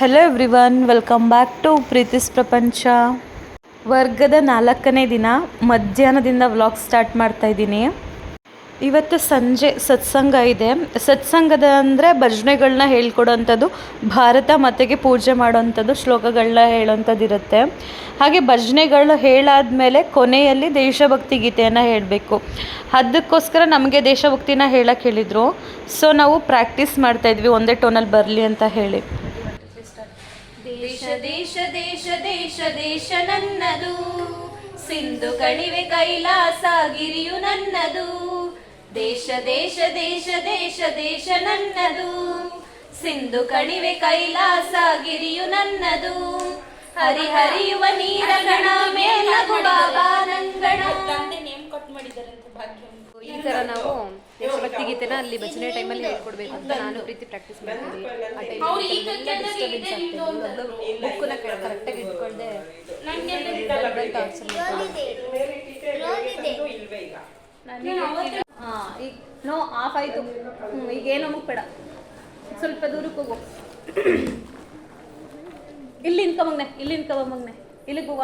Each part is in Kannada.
Hello everyone welcome back to Preethi's ಪ್ರಪಂಚ ವರ್ಗದ ನಾಲ್ಕನೇ ದಿನ ಮಧ್ಯಾಹ್ನದಿಂದ ವ್ಲಾಗ್ ಸ್ಟಾರ್ಟ್ ಮಾಡ್ತಾ ಇದ್ದೀನಿ. ಇವತ್ತು ಸಂಜೆ ಸತ್ಸಂಗ ಇದೆ. ಸತ್ಸಂಗದ ಅಂದರೆ ಭಜನೆಗಳನ್ನ ಹೇಳ್ಕೊಡೋಂಥದ್ದು, ಭಾರತ ಮತೆಗೆ ಪೂಜೆ ಮಾಡೋವಂಥದ್ದು ಶ್ಲೋಕಗಳನ್ನ ಹೇಳೋವಂಥದ್ದು ಇರುತ್ತೆ. ಹಾಗೆ ಭಜನೆಗಳು ಹೇಳಾದ್ಮೇಲೆ ಕೊನೆಯಲ್ಲಿ ದೇಶಭಕ್ತಿ ಗೀತೆಯನ್ನು ಹೇಳಬೇಕು. ಅದಕ್ಕೋಸ್ಕರ ನಮಗೆ ದೇಶಭಕ್ತಿನ ಹೇಳಕ್ಕೆ ಹೇಳಿದರು. ಸೊ ನಾವು ಪ್ರಾಕ್ಟೀಸ್ ಮಾಡ್ತಾಯಿದ್ವಿ ಒಂದೇ ಟೋನಲ್ಲಿ ಬರಲಿ ಅಂತ ಹೇಳಿ. ದೇಶ ದೇಶ ದೇಶ ದೇಶ ದೇಶ ನನ್ನದು. ಸಿಂಧು ಕಣಿವೆ ಕೈಲಾಸ ಗಿರಿಯು ನನ್ನದು. ದೇಶ ದೇಶ ದೇಶ ದೇಶ ದೇಶ ನನ್ನದು. ಸಿಂಧು ಕಣಿವೆ ಕೈಲಾಸ ಗಿರಿಯು ನನ್ನದು. ಹರಿಹರಿಯುವ ನೀರಗಣ ನೀರ ಗಣ ಮೇಲಗು ಬಾಬಾ ನಂಗಣ. ಈ ತರ ನಾವು ದೇಶಭಕ್ತಿ ಗೀತೆನ ಅಲ್ಲಿ ಭಜನೆ ಟೈಮಲ್ಲಿ ಹೇಳ್ಕೊಡ್ಬೇಕು ಅಂತ ನಾನು ಪ್ರೀತಿ ಪ್ರಾಕ್ಟೀಸ್ ಮಾಡ್ತೀನಿ. ಆ ಟೈಮಲ್ಲಿ ಬುಕ್ಕನ್ನ ಕರೆಕ್ಟಾಗಿ ಇಟ್ಕೊಂಡೆ ಹಾ ಈಗ ನೋ ಆಫ್ ಆಯ್ತು. ಈಗ ಏನು ಮುಗ್ಬೇಡ. ಸ್ವಲ್ಪ ದೂರಕ್ಕೆ ಹೋಗು. ಇಲ್ಲಿ ಇನ್ಕ ಮಗ್ನೆ ಇಲ್ಲಿ ಇನ್ಕ ಬಾ ಮಗ್ನೆ. ಇಲ್ಲಿಗೆ ಹೋಗ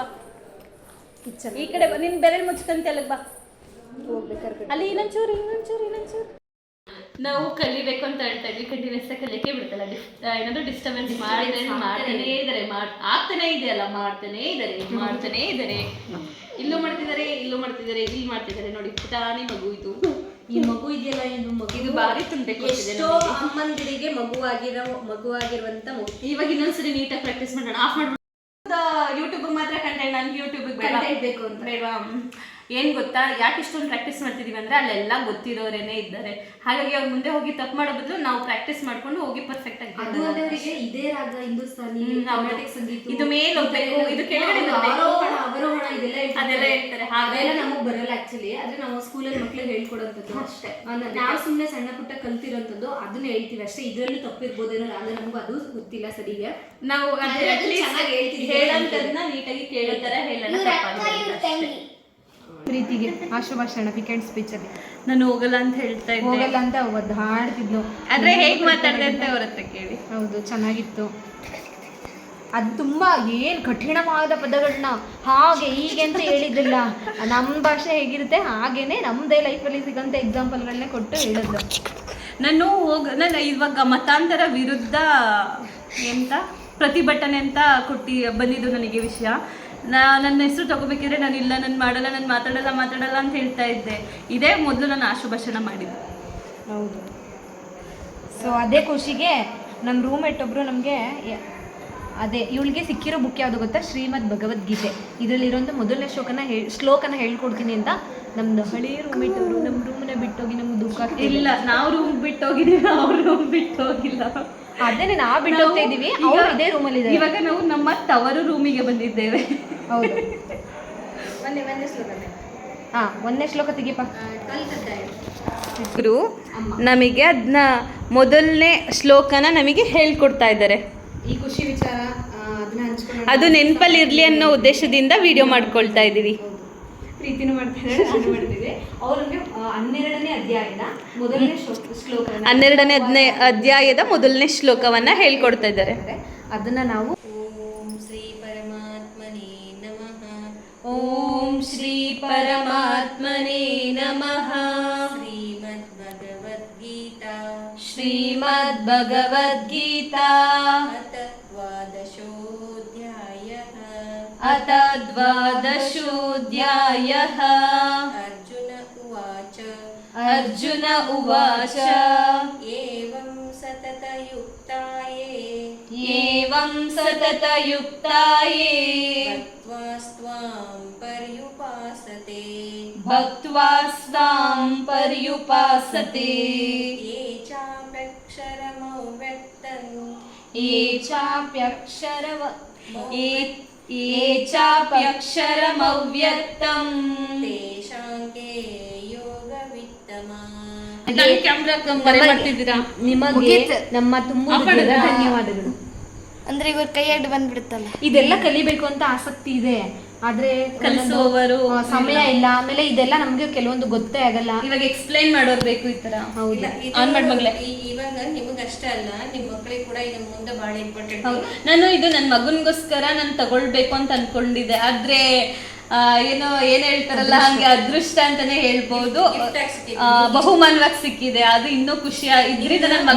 ಈ ಕಡೆ ನಿನ್ ಬೆರಳು ಮುಚ್ಕಂತೆ ಅಲ್ಲಿಗೆ ಬಾ. ಅಲ್ಲಿ ಇನ್ನೊಂಚೂರು ಇನ್ನೊಂಚೂರು ಇನ್ನೊಂಚೂರು. ನಾವು ಕಲಿಬೇಕು ಅಂತ ಹೇಳ್ತಾ ಇದ್ವಿ ಕಂಟಿನ್ಯೂಸ್ ಕಲಿಯಕ್ಕೆ ಬಿಡ್ತಲ್ಲ. ಏನಾದ್ರೂ ಏನಾದ್ರು ಡಿಸ್ಟರ್ಬೆನ್ಸ್ ಮಾಡಿದ್ರೆ ಮಾಡ್ತಾನೇ ಇದ್ದಾರೆ ಆಗ್ತಾನೆ ಇದೆಯಲ್ಲ ಮಾಡ್ತಾನೆ ಇದ್ದಾರೆ ಮಾಡ್ತಾನೆ ಇದ್ದಾರೆ ಇಲ್ಲೂ ಮಾಡ್ತಿದ್ದಾರೆ ಇಲ್ಲೂ ಮಾಡ್ತಿದ್ದಾರೆ ಇಲ್ಲಿ ಮಾಡ್ತಿದ್ದಾರೆ. ನೋಡಿ ಪುಟಾಣಿ ಮಗು ಇದು. ಈ ಮಗು ಇದೆಯಲ್ಲ ಇದು ಮಗು? ಇದು ಬಾರಿ ಕೊಟ್ಟಿದೆ ಎಷ್ಟೋ ಅಮ್ಮಂದಿರಿಗೆ ಮಗುವಾಗಿರೋ ಮಗುವಾಗಿರುವಂತ ಮಗು ಇವಾಗ ಇನ್ನೊಂದ್ಸರಿ ನೀಟಾಗಿ ಪ್ರಾಕ್ಟೀಸ್ ಮಾಡೋಣ. ಆಫ್ ಮಾಡ್ಬಿಟ್ಟು ಯೂಟ್ಯೂಬ್ ಮಾತ್ರ ಕಂಟೆಂಟ್ ನನ್ಗೆ ಯೂಟ್ಯೂಬ್ ಬೇಡ. ಬೇಕು ಅಂತ. ಬೇಡವಾ ಹ್ಮ್. ಏನ್ ಗೊತ್ತಾ? ಯಾಕೆ ಇಷ್ಟೊಂದು ಪ್ರಾಕ್ಟೀಸ್ ಮಾಡ್ತಿದೀವಿ ಅಂದ್ರೆ ಅಲ್ಲೆಲ್ಲ ಗೊತ್ತಿರೋರೇನೆ ಇದ್ದಾರೆ. ಹಾಗಾಗಿ ಅವ್ರ ಮುಂದೆ ಹೋಗಿ ತಪ್ಪು ಮಾಡೋ ಬದಲು ನಾವು ಪ್ರಾಕ್ಟೀಸ್ ಮಾಡ್ಕೊಂಡು ಹೋಗಿ ಪರ್ಫೆಕ್ಟ್ ಆಗಿ ಅದು ಅವರಿಗೆ ಇದೇ ರಾಗ ಹಿಂದೂಸ್ತಾನಿ ಕರ್ನಾಟಕ ಸಂಗೀತ ಇದು ಮೇಲ್ ಹೋಗ್ಬೇಕು, ಇದು ಕೆಳಗಡೆ ಅವರೋಹಣ ಇದೆಲ್ಲ ಹೇಳ್ತಾರೆ. ಅದೆಲ್ಲ ಹೇಳ್ತಾರೆ. ಹಾಗೆ- ನಮಗೆ ಬರಲ್ಲ ಆಕ್ಚುಲಿ ಆದ್ರೆ ನಾವು ಸ್ಕೂಲಲ್ಲಿ ಮಕ್ಳಿಗೆ ಹೇಳ್ಕೊಡೋಂಥದ್ದು ಅಷ್ಟೇ. ನಾವು ಸುಮ್ಮನೆ ಸಣ್ಣ ಪುಟ್ಟ ಕಲ್ತಿರೋಂಥದ್ದು ಅದನ್ನ ಹೇಳ್ತೀವಿ ಅಷ್ಟೇ. ಇದ್ರಲ್ಲಿ ತಪ್ಪಿರ್ಬೋದೇನೋ ರಾಗ ನಮಗೂ ಅದು ಗೊತ್ತಿಲ್ಲ ಸರಿಗೆ. ನಾವು ಚೆನ್ನಾಗಿ ಹೇಳ್ತಿದ್ದೀವಿ. ಹೇಳಂತದನ್ನ ನೀಟಾಗಿ ಕೇಳೋ ತಪ್ಪಾಗಿಲ್ಲ ಅಷ್ಟೇ. ಪ್ರೀತಿಗೆ ಆಶುಭಾಷಣ ಸ್ಪೀಚ್ ಅಲ್ಲಿ. ನಾನು ಹೋಗಲ್ಲ ಅಂತ ಹೇಳ್ತಾ ಇದ್ದೆ. ಹೋಗಲ್ಲ ಅಂತ ಒದ್ದು ಹಾಡ್ತಿದ್ಲು. ಆದ್ರೆ ಹೇಗ್ ಮಾತಾಡ್ದೆ ಅಂತ? ಅವ್ರ ಹತ್ರ ಕೇಳಿ. ಹೌದು ಚೆನ್ನಾಗಿತ್ತು. ಅದು ತುಂಬಾ ಏನ್ ಕಠಿಣವಾದ ಪದಗಳನ್ನ ಹಾಗೆ ಹೀಗೆ ಅಂತ ಹೇಳಿದ್ದಿಲ್ಲ. ನಮ್ಮ ಭಾಷೆ ಹೇಗಿರುತ್ತೆ ಹಾಗೇನೆ ನಮ್ಮದೇ ಲೈಫಲ್ಲಿ ಸಿಗಂತ ಎಕ್ಸಾಂಪಲ್ಗಳನ್ನೇ ಕೊಟ್ಟು ಹೇಳಿದ್ರು ನಾನು ಹೋಗ ನಾನು ಇವಾಗ ಮತಾಂತರ ವಿರುದ್ಧ ಎಂತ ಪ್ರತಿಭಟನೆ ಅಂತ ಕೊಟ್ಟಿ ಬಂದಿದ್ದು ನನಗೆ ವಿಷಯ. ನಾ ನನ್ನ ಹೆಸರು ತಗೋಬೇಕಿದ್ರೆ ನಾನು ಇಲ್ಲ ನಾನು ಮಾಡಲ್ಲ ನಾನು ಮಾತಾಡಲ್ಲ ಮಾತಾಡಲ್ಲ ಅಂತ ಹೇಳ್ತಾ ಇದ್ದೆ. ಇದೇ ಮೊದಲು ನಾನು ಆಶುಭಾಷಣ ಮಾಡಿದ್ದು. ಹೌದು. ಸೊ ಅದೇ ಖುಷಿಗೆ ನಮ್ಮ ರೂಮ್ಮೇಟ್ ಒಬ್ರು ನಮಗೆ ಅದೇ ಇವಳಿಗೆ ಸಿಕ್ಕಿರೋ ಬುಕ್ ಯಾವುದು ಗೊತ್ತಾ? ಶ್ರೀಮದ್ ಭಗವದ್ಗೀತೆ. ಇದರಲ್ಲಿರೋಂಥ ಮೊದಲನೇ ಶ್ಲೋಕನ ಹೇ ಶ್ಲೋಕನ ಹೇಳ್ಕೊಡ್ತೀನಿ ಅಂತ ನಮ್ದು ಹಳೇ ರೂಮ್ಮೇಟ್ ಅವರು ನಮ್ಮ ರೂಮನ್ನ ಬಿಟ್ಟೋಗಿ ನಮ್ಗೆ ದುಃಖ ಇಲ್ಲ ನಾವು ರೂಮ್ ಬಿಟ್ಟೋಗಿದ್ದೀವಿ ಅವ್ರ ರೂಮ್ ಬಿಟ್ಟೋಗಿಲ್ಲ. ಅದೇ ನಾವು ಬಿಟ್ಟು ಹೋಗ್ತಾ ಇದೀವಿ ಅವ್ರು ಇದೇ ರೂಮಲ್ಲಿ ಇವಾಗ ನಾವು ನಮ್ಮ ತವರು ರೂಮಿಗೆ ಬಂದಿದ್ದೇವೆ. ಹೌದು. ಒಂದೇ ಒಂದೇ ಶ್ಲೋಕನೇ ಹಾ ಒಂದನೇ ಶ್ಲೋಕ ಗುರು ನಮಗೆ ಅದನ್ನ ಮೊದಲನೇ ಶ್ಲೋಕನ ನಮಗೆ ಹೇಳ್ಕೊಡ್ತಾ ಇದ್ದಾರೆ. ಈ ಖುಷಿ ವಿಚಾರ ಅದು ನೆನಪಲ್ಲಿ ಇರಲಿ ಅನ್ನೋ ಉದ್ದೇಶದಿಂದ ವಿಡಿಯೋ ಮಾಡ್ಕೊಳ್ತಾ ಇದ್ದೀವಿ. ಪ್ರೀತಿನೂ ಮಾಡ್ತಾರೆ ಹನ್ನೆರಡನೇ ಅಧ್ಯಾಯದ ಮೊದಲನೇ ಶ್ಲೋಕ ಶ್ಲೋಕವನ್ನ ಹನ್ನೆರಡನೇ ಅಧ್ಯಾಯದ ಮೊದಲನೇ ಶ್ಲೋಕವನ್ನ ಹೇಳ್ಕೊಡ್ತಾ ಇದ್ದಾರೆ. ಅದನ್ನ ನಾವು आत्मने नमः। श्रीमद्भगवद्गीता। श्रीमद्भगवद्गीता। अतद्वादशोऽध्यायः अतद्वादशोऽध्यायः अर्जुन उवाच। अर्जुन उवाच। एवम् एवं सततयुक्ताये भक्त्वास्त्वां पर्युपासते भक्त्वास्तां पर्युपासते ये चाप्यक्षरमव्यक्तम् ये चाप्यक्षरव ये चाप्यक्षरमव्यक्तम् तेषाङ्गे योगवित्तमा ಕ್ಯಾಮ್ರಾ ನಿಮಗೆ ನಮ್ಮ ತುಂಬ ಧನ್ಯವಾದಗಳು ಅಂದ್ರೆ ಇವ್ರ ಕೈ ಅಡ್ಡ ಬಂದ್ಬಿಡುತ್ತಲ್ಲ. ಇದೆಲ್ಲ ಕಲಿಬೇಕು ಅಂತ ಆಸಕ್ತಿ ಇದೆ. ಆದ್ರೆ ಕಲಿಸುವವರು ಸಮಯ ಇಲ್ಲ. ಆಮೇಲೆ ಇದೆಲ್ಲ ನಮ್ಗೆ ಕೆಲವೊಂದು ಗೊತ್ತೇ ಆಗಲ್ಲ. ಇವಾಗ ಎಕ್ಸ್ಪ್ಲೈನ್ ಮಾಡೋರ್ ಬೇಕು ಈ ತರ. ಹೌದು. ಆನ್ ಮಾಡ್ ಅಷ್ಟೇ ಇವಾಗ ಅಲ್ಲ ನಿಮ್ ಮಕ್ಕಳಿಗೆ ಕೂಡ ಇದು ಮುಂದೆ ಬಹಳ ಇಂಪಾರ್ಟೆಂಟ್ ನಾನು ಇದು ನನ್ ಮಗನ್ಗೋಸ್ಕರ ನಾನು ತಗೊಳ್ಬೇಕು ಅಂತ ಅನ್ಕೊಂಡಿದ್ದೆ. ಆದ್ರೆ ಏನೋ ಏನ್ ಹೇಳ್ತಾರಲ್ಲ ಹಂಗೆ ಅದೃಷ್ಟ ಅಂತಾನೆ ಸಿಕ್ಕಿದೆ. ಬಹುಮಾನವಾಗಿ ಸಿಕ್ಕಿದೆ. ಅದು ಇನ್ನೂ ಖುಷಿ ಇದ್ರಿಂದ ನನ್ನ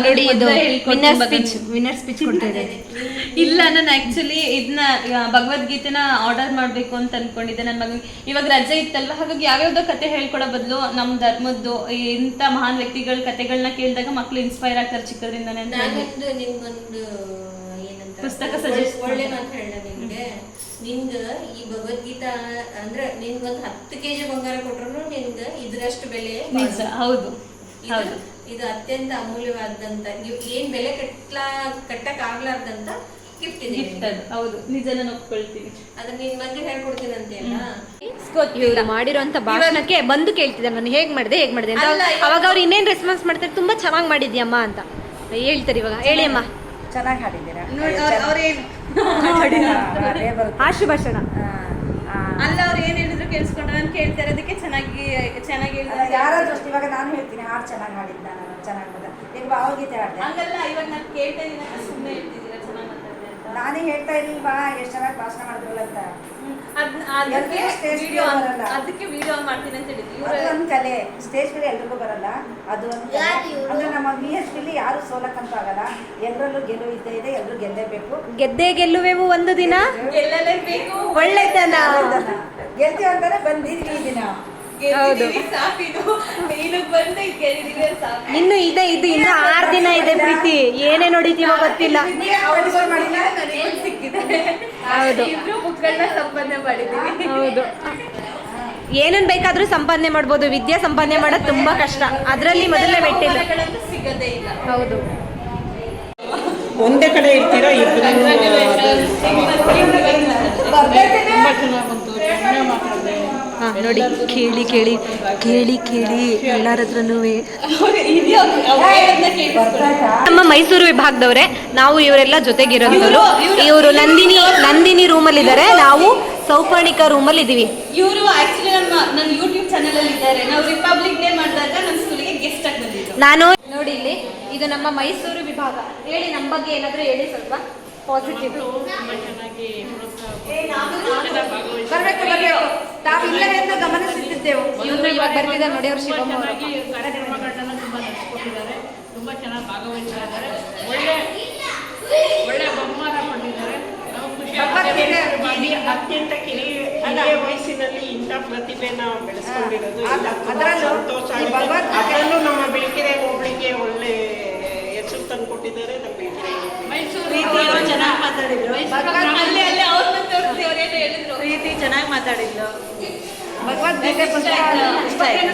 ವಿನ್ನರ್ ಸ್ಪೀಚ್ ಇದೆ ಇಲ್ಲ ನಾನು ಆಕ್ಚುಲಿ ಇದನ್ನ ಭಗವದ್ಗೀತೆನ ಆರ್ಡರ್ ಮಾಡ್ಬೇಕು ಅಂತ ಅನ್ಕೊಂಡಿದ್ದೆ ನನ್ನ ಮಗನಿಗೆ. ಇವಾಗ ರಜೆ ಇತ್ತಲ್ವ? ಹಾಗಾಗಿ ಯಾವ್ಯಾವ್ದೋ ಕತೆ ಹೇಳ್ಕೊಡೋ ಬದಲು ನಮ್ಮ ಧರ್ಮದ್ದು ಇಂಥ ಮಹಾನ್ ವ್ಯಕ್ತಿಗಳ ಕತೆಗಳನ್ನ ಕೇಳಿದಾಗ ಮಕ್ಳು ಇನ್ಸ್ಪೈರ್ ಆಗ್ತಾರೆ ಚಿಕ್ಕದ್ರಿಂದ ಅಂತ ಪುಸ್ತಕ ಸಜೆಸ್ಟ್ ಒಳ್ಳೆ ಮಾತು ಹೇಳ ನಿಮ್ಗೆ. ನಿನ್ಗ ಈ ಭಗವದ್ಗೀತಾ ಅಂದ್ರೆ ಒಂದು ಹತ್ತು ಕೆಜಿ ಬಂಗಾರ ಕೊಟ್ರು ನಿನ್ಗ ಇದ್ರಷ್ಟು ಬೆಲೆ ನಿಜ ಹೌದು ಇದು- ಹೌದು. ಇದು ಅತ್ಯಂತ ಅಮೂಲ್ಯವಾದಂತ ನೀವು ಏನ್ ಬೆಲೆ ಕಟ್ಲಾ ಕಟ್ಟಕ್ ಆಗ್ಲಾರ್ದಂತ ಗಿಫ್ಟ್ ಇದೆ ಹೌದು ನಿಜ ನಾನು ಒಪ್ಕೊಳ್ತೀನಿ. ಅದ್ರ ನಿನ್ ಬಗ್ಗೆ ಹೇಳ್ಕೊಡ್ತೀನಿ ಅಂತೆಲ್ಲ ಇವ್ರು ಮಾಡಿರೋಂಥ ಭಾಷಣಕ್ಕೆ ಬಂದು ಕೇಳ್ತಿದ್ದಾರೆ ನಾನು ಹೇಗ್ ಮಾಡಿದೆ ಹೇಗ್ ಮಾಡಿದೆ ಅಂತ. ಅವಾಗ ಅವ್ರು ಇನ್ನೇನ್ ರೆಸ್ಪಾನ್ಸ್ ಮಾಡ್ತಾರೆ ತುಂಬಾ ಚೆನ್ನಾಗಿ ಮಾಡಿದ್ಯಮ್ಮ ಅಂತ. ಹೇಳ್ತಾರೆ ಇವಾಗ ಹೇಳಿ ಅಮ್ಮ. ಚೆನ್ನಾಗಿ ಹಾಡಿದ್ದೀರಾ? ಅದೇ ಬರುತ್ತೆ. ಆಶು ಆ, ಅಲ್ಲ ಅವ್ರು ಏನ್ ಹೇಳಿದ್ರು ಕೇಳಿಸ್ಕೊಂಡ್ರೆ ನಾನು ಕೇಳ್ತಾ ಇರೋದಕ್ಕೆ ಚೆನ್ನಾಗಿ ಚೆನ್ನಾಗಿ ಹೇಳಿದ್ರು ಯಾರಾದ್ರೂ ಅಷ್ಟೇ ಇವಾಗ ನಾನು ಹೇಳ್ತೀನಿ ಹಾಡು ಚೆನ್ನಾಗಿ ಹಾಡಿದ್ದ ನಾನು ಚೆನ್ನಾಗಿ ಬಂದ ಈಗ ಭಾವಗೀತೆ ಹಾಡಿದೆ. ಹಂಗಲ್ಲ ಇವಾಗ ನಾನು ಕೇಳ್ತಾ ಇದ್ದೀನಿ ಸುಮ್ಮನೆ ಅಂತ ನಾನೇ ಹೇಳ್ತಾ ಇರ್ಲಿಲ್ವಾ ಎಷ್ಟು ಚೆನ್ನಾಗಿ ಭಾಷಣ ಮಾಡಿದ್ರಲ್ಲ ಅಂತ. ಅದಕ್ಕೆ ವಿಡಿಯೋ ಬರಲ್ಲ. ಅದಕ್ಕೆ ವಿಡಿಯೋ ಮಾಡ್ತೀನಿ ಅಂತ ಹೇಳಿದ್ರು. ಒಂದು ಕಲೆ. ಸ್ಟೇಜ್ ಮೇಲೆ ಎಲ್ರಿಗೂ ಬರಲ್ಲ. ಅದು ಒಂದು ಅಂದ್ರೆ ನಮ್ಮ ಬಿ ಎಸ್ ಪಿಲಿ ಯಾರು ಸೋಲಕ್ಕಂತೂ ಆಗಲ್ಲ. ಎಲ್ಲರಲ್ಲೂ ಗೆಲುವು ಇದ್ದೇ ಇದೆ ಎಲ್ಲರೂ ಗೆಲ್ಲೇಬೇಕು ಗೆದ್ದೆ ಗೆಲ್ಲುವೆವು ಒಂದು ದಿನ? ಗೆಲ್ಲಲೇಬೇಕು. ಒಳ್ಳೆತನ. ಗೆಲ್ತೀವಿ ಅಂತಾನೆ ಬಂದಿದ್ವಿ ಈ ದಿನ. ಇನ್ನು ಇದೆ ಇದು ಇನ್ನು ಆರ್ ದಿನ ಇದೆ ಪ್ರೀತಿ. ಏನೇ ನೋಡಿದೀವೋ ಗೊತ್ತಿಲ್ಲ. ಅವ್ರಿಗೂ ಮಾಡಿಲ್ಲ ನನಗೆ ಸಿಕ್ಕಿದೆ. ಹೌದು. ಹೌದು. ಏನನ್ ಬೇಕಾದ್ರೂ ಸಂಪಾದನೆ ಮಾಡ್ಬೋದು. ವಿದ್ಯಾ ಸಂಪಾದನೆ ಮಾಡೋದು ತುಂಬಾ ಕಷ್ಟ. ಅದರಲ್ಲಿ ಮೊದಲನೇ ಮೆಟ್ಟಿಲ್ಲ. ಇಲ್ಲ. ಹೌದು. ಒಂದೇ ಕಡೆ ಇರ್ತೀರಾ ಇಬ್ಬರು ಹಾ ನೋಡಿ ಕೇಳಿ ಕೇಳಿ ಕೇಳಿ ಕೇಳಿ ಎಲ್ಲರ ಹತ್ರನೂ ನಮ್ಮ ಮೈಸೂರು ವಿಭಾಗದವ್ರೆ ನಾವು ಇವರೆಲ್ಲ ಜೊತೆಗಿರೋದವರು ಇವರು ನಂದಿನಿ ನಂದಿನಿ ರೂಮಲ್ಲಿ ಇದ್ದಾರೆ ನಾವು ಸೌಪರ್ಣಿಕ ರೂಮಲ್ಲಿ ಇದೀವಿ ಇವರು ಆಕ್ಚುಲಿ ನಮ್ಮ ನನ್ನ ಯೂಟ್ಯೂಬ್ ಚಾನೆಲ್ ಅಲ್ಲಿ ಇದ್ದಾರೆ. ನಾವು ರಿಪಬ್ಲಿಕ್ ಡೇ ಮಾಡಿದಾಗ ನಮ್ಮ ಸ್ಕೂಲಿಗೆ ಗೆಸ್ಟ್ ಆಗಿ ನಾನು ನೋಡಿ ಇಲ್ಲಿ ಇದು ನಮ್ಮ ಮೈಸೂರು ವಿಭಾಗ. ಹೇಳಿ ನಮ್ಮ ಬಗ್ಗೆ ಏನಾದರೂ ಹೇಳಿ ಸ್ವಲ್ಪ. ಪಾಸಿಟಿವ್ ಬರಬೇಕು ಬರಬೇಕು. ತಾವು ಇಲ್ಲವೆಂದು ಗಮನಿಸುತ್ತಿದ್ದೆವು ಇವರು ಇವಾಗ ಬರ್ತಿದ್ದಾರೆ ನೋಡಿ ಅವ್ರು ಶಿವಮ್ಮ ಕಾರ್ಯಕ್ರಮಗಳನ್ನ ತುಂಬ ನಡೆಸ್ಕೊಟ್ಟಿದ್ದಾರೆ. ತುಂಬಾ ಚೆನ್ನಾಗಿ ಭಾಗವಹಿಸ್ತಾ ಇದ್ದಾರೆ ಒಳ್ಳೆ ಒಳ್ಳೆ ಬಹುಮಾನ ಪಡೆದಿದ್ದಾರೆ. ಅತ್ಯಂತ ಕಿರಿಯ ವಯಸ್ಸಿನಲ್ಲಿ ಇಂಥ ಪ್ರತಿಭೆನ ಬೆಳೆಸ್ಕೊಂಡಿರೋದು ಅದರಲ್ಲೂ ಸಂತೋಷ ಅದರಲ್ಲೂ ಮಾತಾಡಿದ್ರು ಅಲ್ಲಿ ಅವ್ರ ತೋರಿಸ್ತೀವಿ ತೋರಿಸಿ ಅವ್ರೇನು ಹೇಳಿದ್ರು. ಪ್ರೀತಿ ಚೆನ್ನಾಗಿ ಮಾತಾಡಿದ್ಲು. ಭಗವದ್ಗೀತೆ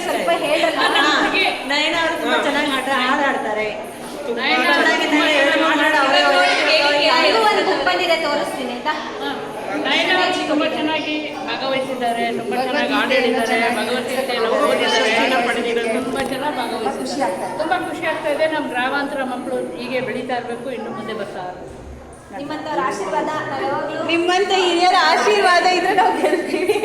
ಸ್ವಲ್ಪ ಹೇಳಲ್ಲ ನಯನ ಅವರು ತುಂಬಾ ಚೆನ್ನಾಗಿ ಆಟ ಹಾಡಾಡ್ತಾರೆ. ಬಂದಿದೆ ತೋರಿಸ್ತೀನಿ ಆಯ್ತಾ? ನಯನ ಅವರು ತುಂಬ ಚೆನ್ನಾಗಿ ಭಾಗವಹಿಸಿದ್ದಾರೆ. ತುಂಬಾ ಚೆನ್ನಾಗಿ ಹಾಡು ಹೇಳಿದ್ದಾರೆ ಭಗವದ್ಗೀತೆ ಓದಿದ್ದಾರೆ. ತುಂಬಾ ಚೆನ್ನಾಗಿ ಭಾಗವಹಿಸಿದ್ದಾರೆ. ತುಂಬ ಖುಷಿ ಆಗ್ತಾ ಇದೆ. ನಮ್ಮ ಗ್ರಾಮಾಂತರ ಮಕ್ಕಳು ಹೀಗೆ ಬೆಳೀತಾ ಇರಬೇಕು. ಇನ್ನು ಮುಂದೆ ಬರ್ತಾ ಇರಬೇಕು. ನಿಮ್ಮಂತವ್ರ ಆಶೀರ್ವಾದ ನಾವು ಯಾವಾಗ್ಲೂ ನಿಮ್ಮಂತ ಹಿರಿಯರ ಆಶೀರ್ವಾದ ಇದ್ರೆ ನಾವು ಗೆಲ್ತೀವಿ.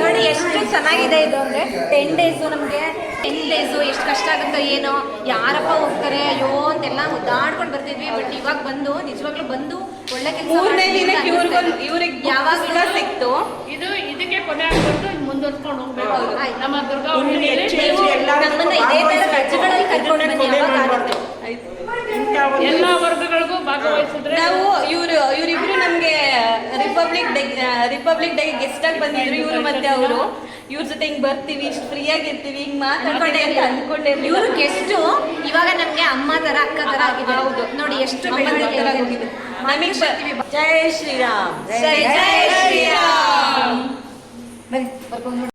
ನೋಡಿ ಎಷ್ಟು ಚೆನ್ನಾಗಿದೆ ಇದು ಅಂದ್ರೆ ಟೆನ್ ಡೇಸು ನಮಗೆ ಟೆನ್ ಡೇಸು ಎಷ್ಟು ಕಷ್ಟ ಆಗುತ್ತೋ ಏನೋ ಯಾರಪ್ಪ ಹೋಗ್ತಾರೆ ಅಯ್ಯೋ ಅಂತೆಲ್ಲ ಮುದ್ದಾಡ್ಕೊಂಡು ಬರ್ತಿದ್ವಿ ಬಟ್ ಇವಾಗ ಬಂದು ನಿಜವಾಗ್ಲೂ ಬಂದು ಒಳ್ಳೆ ಕೆಲಸ ಮೂರನೇ ದಿನ ಇವ್ರಿಗೆ ಯಾವಾಗ ಸಿಕ್ತು. ಇದು ಇದಕ್ಕೆ ಕೊನೆ ಆಗ್ಬಿಟ್ಟು ಮುಂದುವರ್ಸ್ಕೊಂಡು ಹೋಗ್ಬೇಕು. ನಮ್ಮ ದುರ್ಗಾ ನಮ್ಮನ್ನ ಇದೇ ತರ ರಜೆಗಳಲ್ಲಿ ಕರ್ಕೊಂಡು ಬನ್ನಿ ಯಾವಾಗ ಆಗುತ್ತೆ? ಎಲ್ಲ ವರ್ಗಗಳಿಗೂ ಭಾಗವಹಿಸಿದ್ರೆ ನಾವು ಇವರು ಇವರಿಬ್ರು ನಮ್ಗೆ republic day republic day guest ಆಗಿ ಬಂದಿದ್ರು. ಇವ್ರು ಮತ್ತೆ ಅವರು. ಇವ್ರ ಜೊತೆ ಹಿಂಗ್ ಬರ್ತೀವಿ ಇಷ್ಟು ಫ್ರೀ ಆಗಿರ್ತೀವಿ ಹಿಂಗ್ ಮಾತಾಡ್ಕೊಂಡೆ ಅಂತ ಅನ್ಕೊಂಡೆ ಇವರು ಗೆಸ್ಟು ಇವಾಗ ನಮ್ಗೆ ಅಮ್ಮ ತರ ಅಕ್ಕ ತರ ಆಗಿದೆ. ಹೌದು. ನೋಡಿ ಎಷ್ಟು ಬೆಳವಣಿಗೆ ಜೈ ಶ್ರೀರಾಮ್. ಜೈ ಶ್ರೀರಾಮ್.